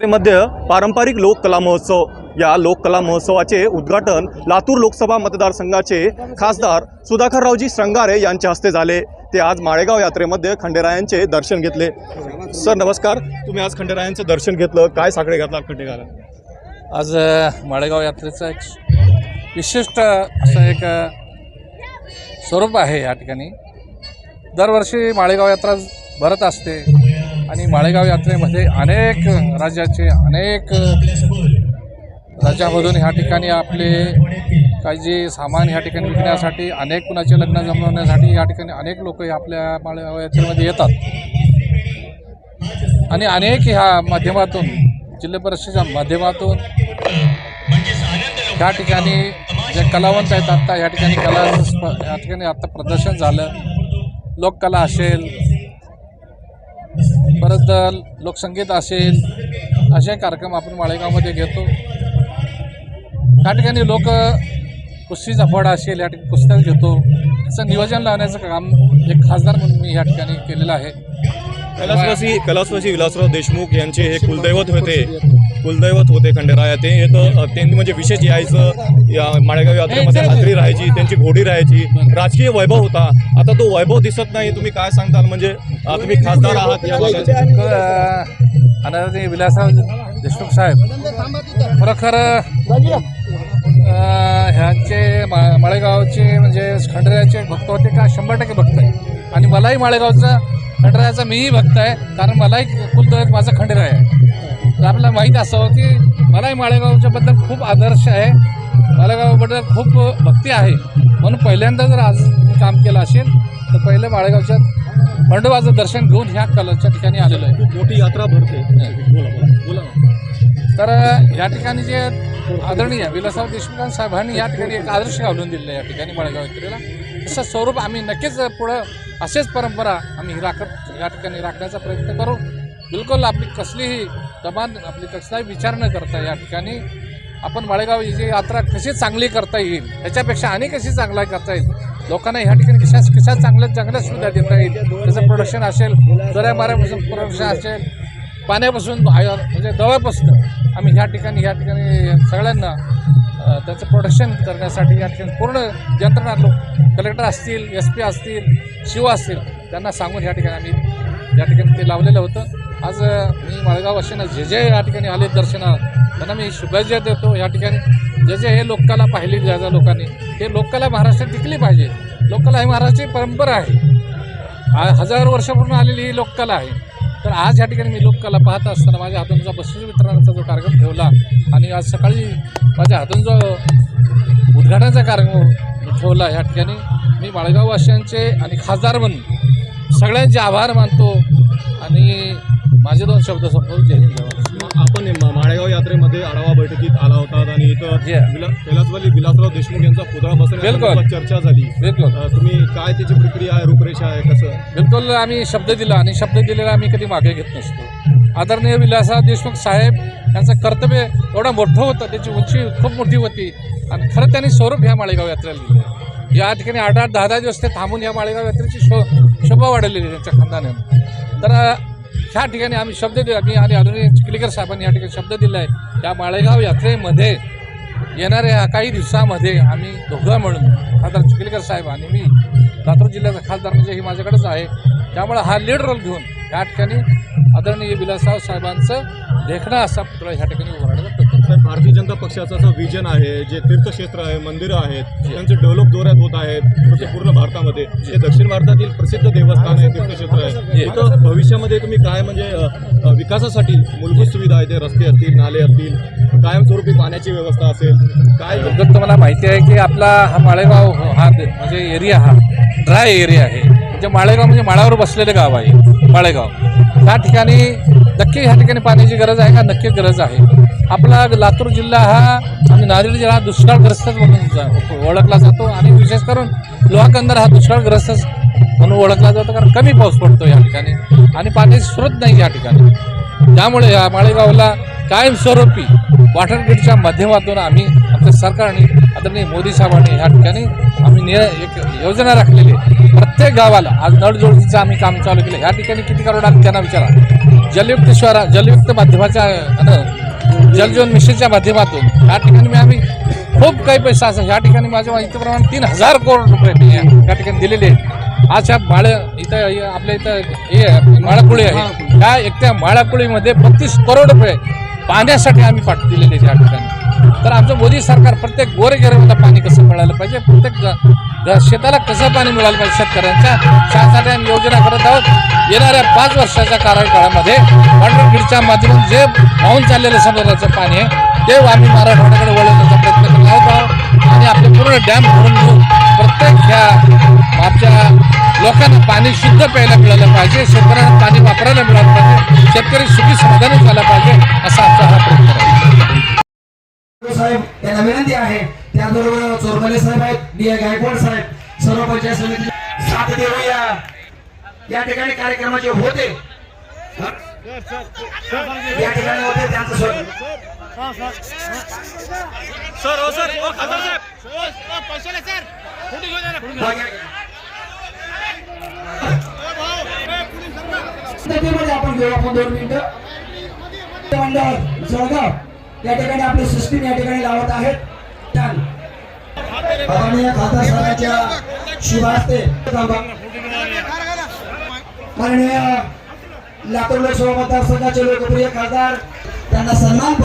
मध्ये पारंपरिक लोककला महोत्सव या लोककला महोत्सवाचे उद्घाटन लातूर लोकसभा मतदारसंघाचे खासदार सुधाकररावजी श्रंगारे यांच्या हस्ते झाले. ते आज माळेगाव यात्रेमध्ये खंडेरायांचे दर्शन घेतले. सर नमस्कार. तुम्ही आज खंडेरायांचं दर्शन घेतलं. काय साकडे घातला खंडेराला आज माळेगाव यात्रेचं एक विशिष्ट असं एक स्वरूप आहे या ठिकाणी. दरवर्षी माळेगाव यात्रा भरत असते. आणि माळेगाव यात्रेमध्ये अनेक राज्याचे अनेक राज्यामधून ह्या ठिकाणी आपले काही जे सामान ह्या ठिकाणी विकण्यासाठी अनेक कुणाचे लग्न जमवण्यासाठी या ठिकाणी अनेक लोक आपल्या माळेगाव यात्रेमध्ये येतात. आणि अनेक ह्या माध्यमातून जिल्हा परिषदेच्या माध्यमातून या ठिकाणी जे कलावंत आहेत आत्ता या ठिकाणी कला या ठिकाणी आत्ता प्रदर्शन झालं. लोककला असेल परत लोकसंगीत असेल असे कार्यक्रम आपण माळेगावमध्ये घेतो. त्या ठिकाणी लोक कुस्तीचा फड असेल या ठिकाणी कुस्त्या घेतो. त्याचं नियोजन लावण्याचं काम एक खासदार म्हणून मी या ठिकाणी केलेलं आहे. कैलासवासी कैलासवासी विलासराव देशमुख यांचे हे कुलदैवत होते. कुलदैवत होते खंडेराया ते येतं अ, त्यांनी म्हणजे विशेष यायचं. या माळेगाव यात्रेमध्ये हाजरी राहायची त्यांची घोडी राहायची. राजकीय वैभव होता. आता तो वैभव दिसत नाही. तुम्ही काय सांगताल? म्हणजे तुम्ही खासदार आहात या विलासराव देशमुख साहेब खरोखर ह्यांचे मा माळेगावचे म्हणजे खंडऱ्याचे भक्त होते का? शंभर टक्के भक्त आहे आणि मलाही माळेगावचा खंडऱ्याचा मीही भक्त आहे कारण मलाही कुलदैवत माझं खंडेराय. आहे तर आपल्याला माहीत असावं की मलाही माळेगावच्याबद्दल खूप आदर्श आहे. माळेगावबद्दल खूप भक्ती आहे. म्हणून पहिल्यांदा जर आज काम केलं असेल तर पहिलं माळेगावच्या खंडोबाचं दर्शन घेऊन ह्या कलाच्या ठिकाणी आलेलो आहे. खूप मोठी यात्रा भरते. बोला बोला. बोला. तर या ठिकाणी जे आदरणीय विलासराव देशमुख साहेबांनी या ठिकाणी एक आदर्श घालून दिलेलं आहे या ठिकाणी माळेगाव यात्रेला. तसं स्वरूप आम्ही नक्कीच पुढं असेच परंपरा आम्ही राखत या ठिकाणी राखण्याचा प्रयत्न करू. बिलकुल आपली कसलीही दबान आपली कसलाही विचार न करता या ठिकाणी आपण माळेगाव ही जी यात्रा कशी चांगली करता येईल याच्यापेक्षा आणि कशी चांगला करता येईल. लोकांना ह्या ठिकाणी कशा कशा चांगल्या चांगल्या सुविधा देता येईल त्याचं प्रोडक्शन असेल दऱ्या माऱ्यापासून प्रोडक्शन असेल पाण्यापासून आय- म्हणजे दव्यापासून आम्ही ह्या ठिकाणी ह्या ठिकाणी सगळ्यांना त्याचं प्रोडक्शन करण्यासाठी या ठिकाणी पूर्ण यंत्रणा लोक कलेक्टर असतील एस पी असतील शिव असतील त्यांना सांगून ह्या ठिकाणी आम्ही या ठिकाणी ते लावलेलं होतं. आज मी माळेगाव वाशीनं जे जे या ठिकाणी आले दर्शनाला त्यांना मी शुभेच्छा देतो या ठिकाणी. जे जे हे लोककला पाहिली ज्या ज्या लोकांनी हे लोककला महाराष्ट्रात टिकली पाहिजे. लोककला ही महाराष्ट्राची परंपरा आहे. हजारो हजार वर्षापूर्वी आलेली ही लोककला आहे. तर आज या ठिकाणी मी लोककला पाहत असताना माझ्या हातूनचा जो बक्षीस वितरणाचा जो कार्यक्रम ठेवला आणि आज सकाळी माझ्या हातून जो उद्घाटनाचा कार्यक्रम ठेवला या ठिकाणी मी माळेगाववासियांचे आणि खासदार म्हणून सगळ्यांचे आभार मानतो आणि माझे दोन शब्द संपवून जय हिंद. आपण यात्रेमध्ये आढावा बैठकीत आला होता आणि इथं कैलासवाली विलासराव देशमुख यांचा पुतळा बिलकुल. बसवण्याची चर्चा झाली. बिलकुल. तुम्ही काय त्याची प्रक्रिया आहे रूपरेषा आहे कसं? बिलकुल आम्ही शब्द दिला आणि शब्द दिलेला आम्ही कधी मागे घेत नसतो. आदरणीय विलासराव देशमुख साहेब यांचं कर्तव्य एवढं मोठं होतं त्याची उंची खूप मोठी होती. आणि खरं त्यांनी स्वरूप ह्या माळेगाव यात्रेला दिलं या ठिकाणी आठ आठ दहा दहा दिवस ते थांबून या माळेगाव यात्रेची शो शोभा वाढवलेली त्यांच्या खानदानानं. तर ह्या ठिकाणी आम्ही शब्द दिला. मी आणि आदरणीय चिखलीकर साहेबांनी या ठिकाणी शब्द दिला आहे या माळेगाव यात्रेमध्ये येणाऱ्या काही दिवसामध्ये आम्ही दोघं म्हणून खासदार चिखलीकर साहेब आणि मी लातूर जिल्ह्याचा खासदार म्हणजे ही माझ्याकडेच आहे. त्यामुळे हा लीड रोल घेऊन या ठिकाणी आदरणीय विलासराव साहेबांचं देखणं असा पुतळा ह्या ठिकाणी उभारण्याचा तर भारतीय जनता पक्षाचं असं विजन आहे जे तीर्थक्षेत्र आहे मंदिरं आहेत त्यांचे डेव्हलप जोरात होत आहेत म्हणजे पूर्ण भारतामध्ये. हे दक्षिण भारतातील प्रसिद्ध देवस्थान आहे तीर्थक्षेत्र आहे. जे. इथं भविष्यामध्ये तुम्ही काय म्हणजे विकासासाठी मूलभूत सुविधा आहे ते रस्ते असतील नाले असतील कायमस्वरूपी पाण्याची व्यवस्था असेल काय तुम्हाला माहिती आहे की आपला हा माळेगाव हा म्हणजे एरिया हा ड्राय एरिया आहे. म्हणजे माळेगाव म्हणजे माळावर बसलेलं गाव आहे माळेगाव. त्या ठिकाणी नक्की ह्या ठिकाणी पाण्याची गरज आहे का? नक्कीच गरज आहे. आपला लातूर जिल्हा हा आणि नांदेड जिल्हा हा दुष्काळग्रस्तच म्हणून ओळखला जातो. आणि विशेष करून लोहाकंदर हा दुष्काळग्रस्तच म्हणून ओळखला जातो कारण कमी पाऊस पडतो या ठिकाणी आणि पाण्याचे स्रोत नाही या ठिकाणी. त्यामुळे या माळेगावला कायमस्वरूपी वॉटर ग्रीडच्या माध्यमातून आम्ही आपल्या सरकारने आदरणीय मोदी साहेबांनी या ठिकाणी आम्ही निय एक योजना राखलेली आहे. प्रत्येक गावाला आज नळजोडीचं आम्ही काम चालू केलं. या ठिकाणी किती करोड आम्ही त्यांना विचारा. जलयुक्त शहरा जलयुक्त माध्यमाच्या जलजीवन मिशनच्या माध्यमातून या ठिकाणी मी आम्ही खूप काही पैसा असं ह्या ठिकाणी माझ्या माहितीप्रमाणे तीन हजार करोड रुपये मी या या ठिकाणी दिलेले आहेत. आज ह्या माळ इथं आपल्या इथं हे माळाकुळी आहे. त्या एकट्या माळाकुळीमध्ये बत्तीस करोड रुपये पाण्यासाठी आम्ही पाठ दिलेले आहेत या ठिकाणी. तर आमचं मोदी सरकार प्रत्येक गोरगरिबाला पाणी कसं मिळालं पाहिजे? प्रत्येक शेताला कसं पाणी मिळालं पाहिजे शेतकऱ्यांच्या? त्यासाठी आम्ही योजना करत आहोत. येणाऱ्या पाच वर्षाच्या कार्यकाळामध्ये वॉटरग्रीडच्या माध्यमातून जे वाहून चाललेलं समुद्राचं पाणी आहे ते आम्ही मराठवाड्याकडे वळवण्याचा प्रयत्न करत आहोत. आणि आपले पूर्ण डॅम भरून घेऊन प्रत्येक ह्या आमच्या लोकांना पाणी शुद्ध प्यायला मिळालं पाहिजे. शेतकऱ्यांना पाणी वापरायला मिळालं पाहिजे. शेतकरी सुखी समाधानी झाला पाहिजे साहेब आहेत. ए गायकवाड साहेब. सर्व पंचायत समिती साथ देऊया. या ठिकाणी कार्यक्रमाचे होते. या ठिकाणी होते त्यांचं स्व- मागे- पद्धतीमध्ये आपण घेऊ आपण दोन मिनिटं. मंडळ जळगाव या ठिकाणी आपली सिस्टीम या ठिकाणी लावत आहेत. आदरणीय खासदार साहेबांच्या शिवास्ते माननीय लातूर लोकसभा मतदारसंघाचे लोकप्रिय खासदार त्यांना सन्मान